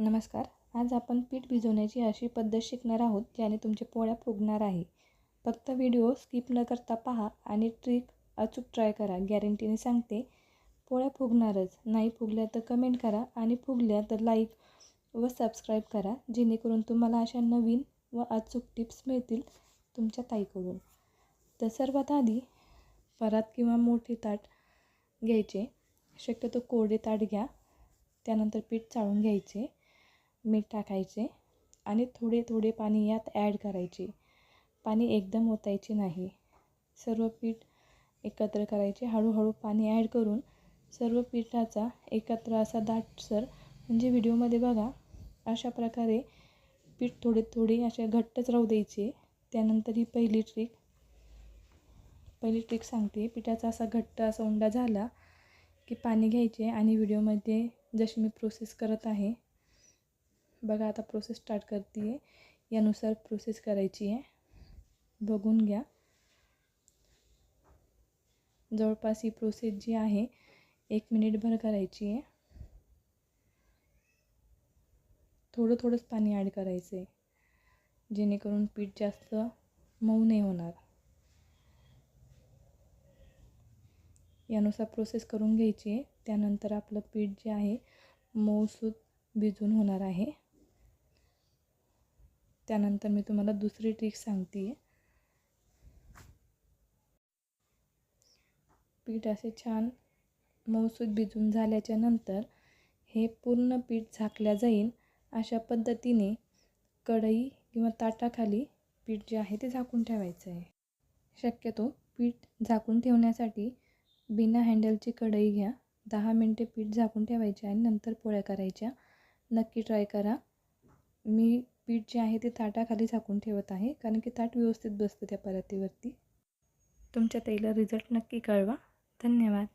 नमस्कार. आज आपण पीठ भिजवण्याची अशी पद्धत शिकणार आहोत ज्याने तुमच्या पोळ्या फुगणार आहे. फक्त व्हिडिओ स्किप न करता पहा आणि ट्रिक अचूक ट्राय करा. गॅरंटीने सांगते पोळ्या फुगणारच. नाही फुगल्या तर कमेंट करा आणि फुगल्या तर लाईक व सबस्क्राईब करा जेणेकरून तुम्हाला अशा नवीन व अचूक टिप्स मिळतील तुमच्या ताईकडून. तर सर्वात आधी परात किंवा मोठे ताट घ्यायचे. शक्यतो कोरडे ताट घ्या. त्यानंतर पीठ चाळून घ्यायचे. मीठ टाकायचे आणि थोडे थोडे पाणी यात ॲड करायचे. पाणी एकदम ओतायचे नाही. सर्व पीठ एकत्र करायचे. हळूहळू पाणी ॲड करून सर्व पिठाचा एकत्र असा दाटसर म्हणजे व्हिडिओमध्ये बघा अशा प्रकारे पीठ थोडे थोडे असे घट्टच राहू द्यायचे. त्यानंतर ही पहिली ट्रिक पहिली ट्रिक सांगते. पिठाचा असा घट्ट असा उंडा झाला की पाणी घ्यायचे आणि व्हिडिओमध्ये जशी मी प्रोसेस करत आहे बघा आता प्रोसेस स्टार्ट करते आहे यानुसार प्रोसेस करायची आहे. बघून घ्या. जवळपास ही प्रोसेस जी आहे एक मिनिटभर करायची आहे. थोडं थोडंच पाणी ॲड करायचं आहे जेणेकरून पीठ जास्त मऊ नाही होणार. यानुसार प्रोसेस करून घ्यायची आहे. त्यानंतर आपलं पीठ जे आहे मऊसूत भिजून होणार आहे. त्यानंतर मी तुम्हाला दुसरी ट्रिक सांगते आहे पीठ असे छान मऊसूद भिजून झाल्याच्यानंतर हे पूर्ण पीठ झाकल्या जाईल. अशा पद्धतीने कढई किंवा ताटाखाली पीठ जे आहे ते झाकून ठेवायचं आहे. शक्यतो पीठ झाकून ठेवण्यासाठी बिना हँडलची कढई घ्या. दहा मिनटे पीठ झाकून ठेवायचे आणि नंतर पोळ्या करायच्या. नक्की ट्राय करा. मी पीठ जे आहे ते ताटाखाली झाकून ठेवत आहे कारण की ताट व्यवस्थित बसतं त्या परातीवरती. तुमच्या ताईला रिझल्ट नक्की कळवा. धन्यवाद.